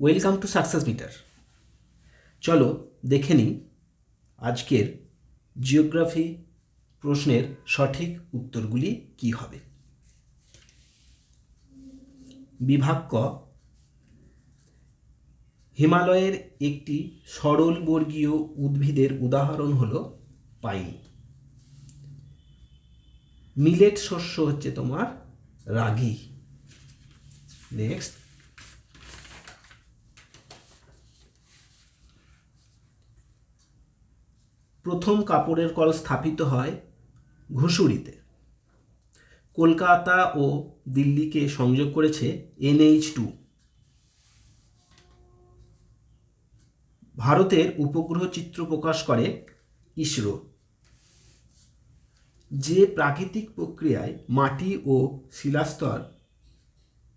Welcome to success metre চলো দেখে নিই আজকের জিওগ্রাফি প্রশ্নের সঠিক উত্তরগুলি কি হবে। বিভাগ ক, হিমালয়ের একটি সরলবর্গীয় উদ্ভিদের উদাহরণ হল পাইন। মিলেট শস্য হচ্ছে তোমার রাগি। নেক্সট প্রথম কাপড়ের কল স্থাপিত হয় ঘুষুরিতে কলকাতা ও দিল্লিকে সংযোগ করেছে এনএইচ টু। ভারতের উপগ্রহ চিত্র প্রকাশ করে ইসরো। যে প্রাকৃতিক প্রক্রিয়ায় মাটি ও শিলাস্তর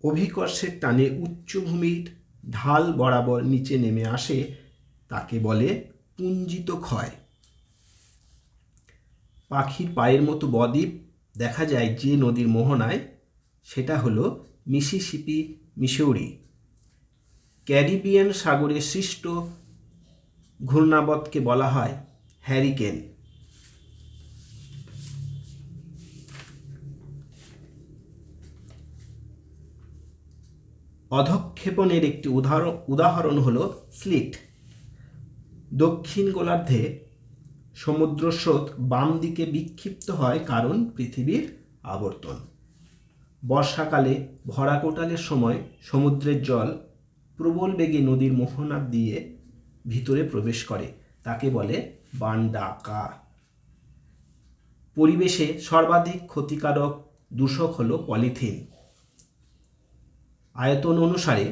অভিকর্ষের টানে উচ্চভূমির ঢাল বরাবর নিচে নেমে আসে, তাকে বলে পুঞ্জিত ক্ষয়। পাখির পায়ের মতো বদ্বীপ দেখা যায় যে নদীর মোহনায়, সেটা হলো মিসিসিপি, মিসৌরি। ক্যারিবিয়ান সাগরে সৃষ্ট ঘূর্ণাবতকে বলা হয় হ্যারিকেন। অধক্ষেপণের একটি উদাহরণ উদাহরণ হলো স্লিট। দক্ষিণ গোলার্ধে সমুদ্র স্রোত বাম দিকে বিক্ষিপ্ত হয় কারণ পৃথিবীর আবর্তন। বর্ষাকালে ভরা কোটালের সময় সমুদ্রের জল প্রবল বেগে নদীর মোহনা দিয়ে ভিতরে প্রবেশ করে, তাকে বলে বান্ডাকা। পরিবেশে সর্বাধিক ক্ষতিকারক দূষক হলো পলিথিন। আয়তন অনুসারে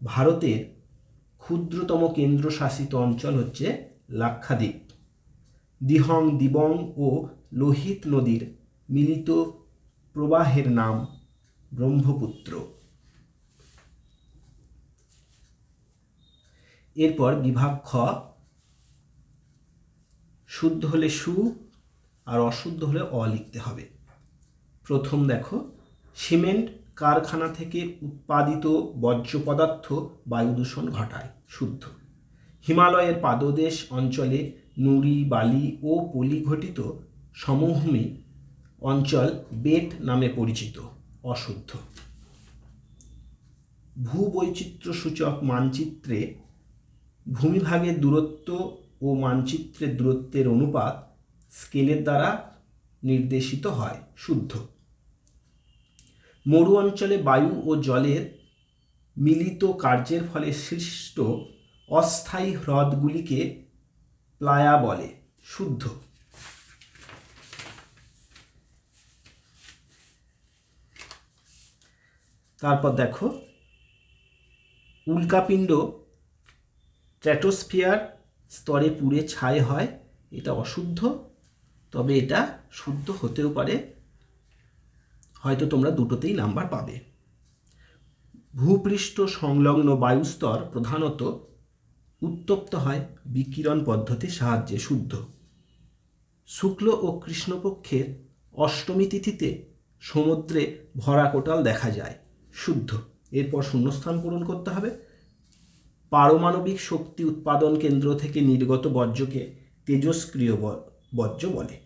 ভারতের ক্ষুদ্রতম কেন্দ্রশাসিত অঞ্চল হচ্ছে লাক্ষাদ্বীপ। দিহং, দিবং ও লোহিত নদীর মিলিত প্রবাহের নাম ব্রহ্মপুত্র। এরপর বিভাগ খ, শুদ্ধ হলে সু আর অশুদ্ধ হলে অ লিখতে হবে। প্রথম দেখো, সিমেন্ট কারখানা থেকে উৎপাদিত বর্জ্য পদার্থ বায়ু দূষণ ঘটায়, শুদ্ধ। হিমালয়ের পাদদেশ অঞ্চলে নুড়ি, বালি ও পলি ঘটিত সমভূমি অঞ্চল বেট নামে পরিচিত, অশুদ্ধ। ভূবৈচিত্র্য সূচক মানচিত্রে ভূমিভাগের দূরত্ব ও মানচিত্রের দূরত্বের অনুপাত স্কেলের দ্বারা নির্দেশিত হয়, শুদ্ধ। মরু অঞ্চলে বায়ু ও জলের মিলিত কার্যের ফলে সৃষ্ট অস্থায়ী হ্রদগুলিকে প্লায়া বলে, শুদ্ধ। তারপর দেখো, উল্কাপিণ্ড স্ট্র্যাটোস্ফিয়ার স্তরে পুড়ে ছাই হয়, এটা অশুদ্ধ, তবে এটা শুদ্ধ হতেও পারে, হয়তো তোমরা দুটোতেই নাম্বার পাবে। ভূপৃষ্ঠ সংলগ্ন বায়ুস্তর প্রধানত উত্তপ্ত হয় বিকিরণ পদ্ধতির সাহায্যে শুদ্ধ। শুক্ল ও কৃষ্ণপক্ষের অষ্টমী তিথিতে সমুদ্রে ভরা কোটাল দেখা যায়, শুদ্ধ। এরপর শূন্যস্থান পূরণ করতে হবে। পারমাণবিক শক্তি উৎপাদন কেন্দ্র থেকে নির্গত বর্জ্যকে তেজস্ক্রিয় বর্জ্য বলে।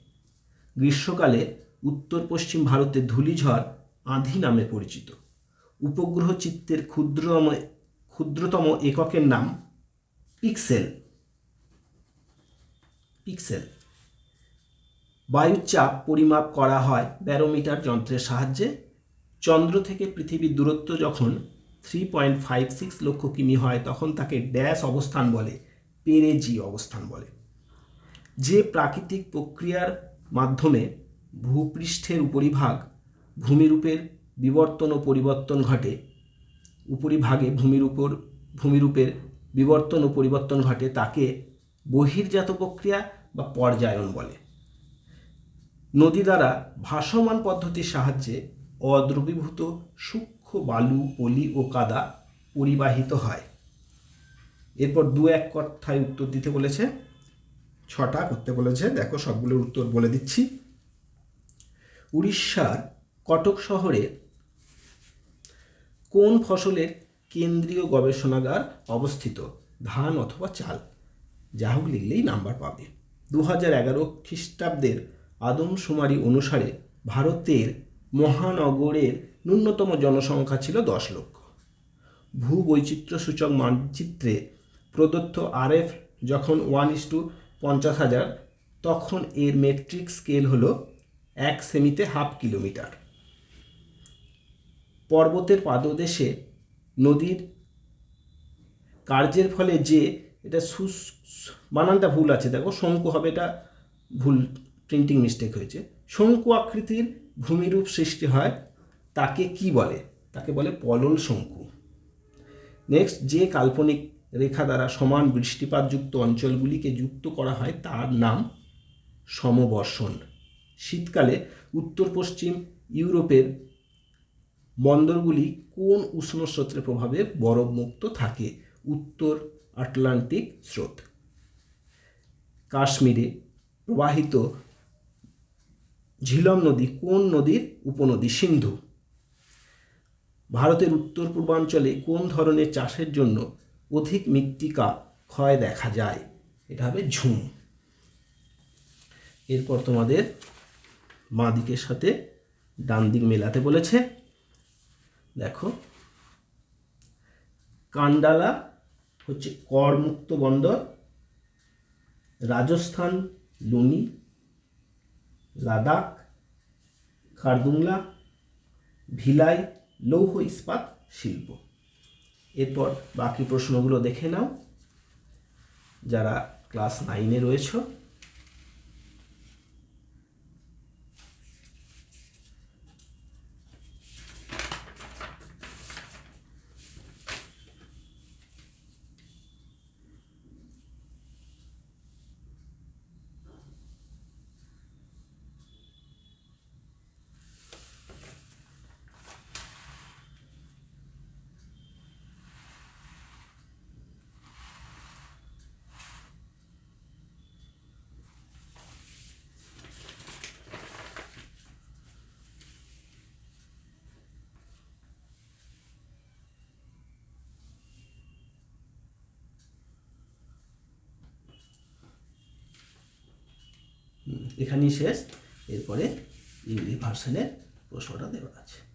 গ্রীষ্মকালে উত্তর পশ্চিম ভারতে ধূলিঝড় আঁধি নামে পরিচিত। উপগ্রহ চিত্তের ক্ষুদ্রতম ক্ষুদ্রতম এককের নাম পিক্সেল। পিক্সেল। বায়ুচাপ পরিমাপ করা হয় ব্যারোমিটার যন্ত্রের সাহায্যে। চন্দ্র থেকে পৃথিবীর দূরত্ব যখন থ্রি পয়েন্ট ফাইভ সিক্স লক্ষ কিমি হয়, তখন তাকে ড্যাশ অবস্থান বলে, পেরেজি অবস্থান বলে। যে প্রাকৃতিক প্রক্রিয়ার মাধ্যমে ভূপৃষ্ঠের উপরিভাগ ভূমিরূপের বিবর্তন ও পরিবর্তন ঘটে, উপরিভাগে ভূমির উপর ভূমিরূপের বিবর্তন ও পরিবর্তন ঘটে তাকে বহির্জাত প্রক্রিয়া বা পর্যায়ন বলে। নদী দ্বারা ভাসমান পদ্ধতির সাহায্যে অদ্রবীভূত সূক্ষ্ম বালু, পলি ও কাদা পরিবাহিত হয়। এরপর দু এক কথায় উত্তর দিতে বলেছে, ছটা করতে বলেছে, দেখো সবগুলোর উত্তর বলে দিচ্ছি। উড়িষ্যার কটক শহরে কোন ফসলের কেন্দ্রীয় গবেষণাগার অবস্থিত, ধান অথবা চাল। যা হোক লিখলেই নাম্বার পাবে। দু হাজার এগারো খ্রিস্টাব্দের আদমশুমারি অনুসারে ভারতের মহানগরের ন্যূনতম জনসংখ্যা ছিল দশ লক্ষ। ভূবৈচিত্র্য সূচক মানচিত্রে প্রদত্ত আরএফ যখন ওয়ান ইস টু পঞ্চাশ হাজার, তখন এর মেট্রিক স্কেল হলো এক সেমিতে হাফ কিলোমিটার। পর্বতের পাদদেশে নদীর কার্যের ফলে যে এটা সুস, বানানটা ভুল আছে, দেখো শঙ্কু হবে এটা ভুল প্রিন্টিং মিস্টেক হয়েছে। শঙ্কু আকৃতির ভূমিরূপ সৃষ্টি হয় তাকে কি বলে? তাকে বলে পলল শঙ্কু। নেক্সট যে কাল্পনিক রেখা দ্বারা সমান বৃষ্টিপাতযুক্ত অঞ্চলগুলিকে যুক্ত করা হয়, তার নাম সমবর্ষণ। শীতকালে উত্তর পশ্চিম ইউরোপের বন্দরগুলি কোন উষ্ণ স্রোতের প্রভাবে বরফমুক্ত থাকে? উত্তর, আটলান্টিক স্রোত। কাশ্মীরে প্রবাহিত ঝিলম নদী কোন নদীর উপনদী? সিন্ধু। ভারতের উত্তর পূর্বাঞ্চলে কোন ধরনের চাষের জন্য অধিক মৃত্তিকা ক্ষয় দেখা যায়? এটা হবে ঝুম। এরপর তোমাদের বাঁ দিকের সাথে ডান দিক মেলাতে বলেছে। দেখো। কান্ডালা হচ্ছে করমুক্ত বন্দর, রাজস্থান, লুনি, লাদাখ, খারদুংলা, ভিলাই, লৌহ ইস্পাত শিল্প। এরপর বাকি প্রশ্নগুলো দেখে নাও। যারা ক্লাস নাইনে রয়েছে এখানেই শেষ। এরপরে ইউনিভার্সালের প্রশ্নটা দেওয়া আছে।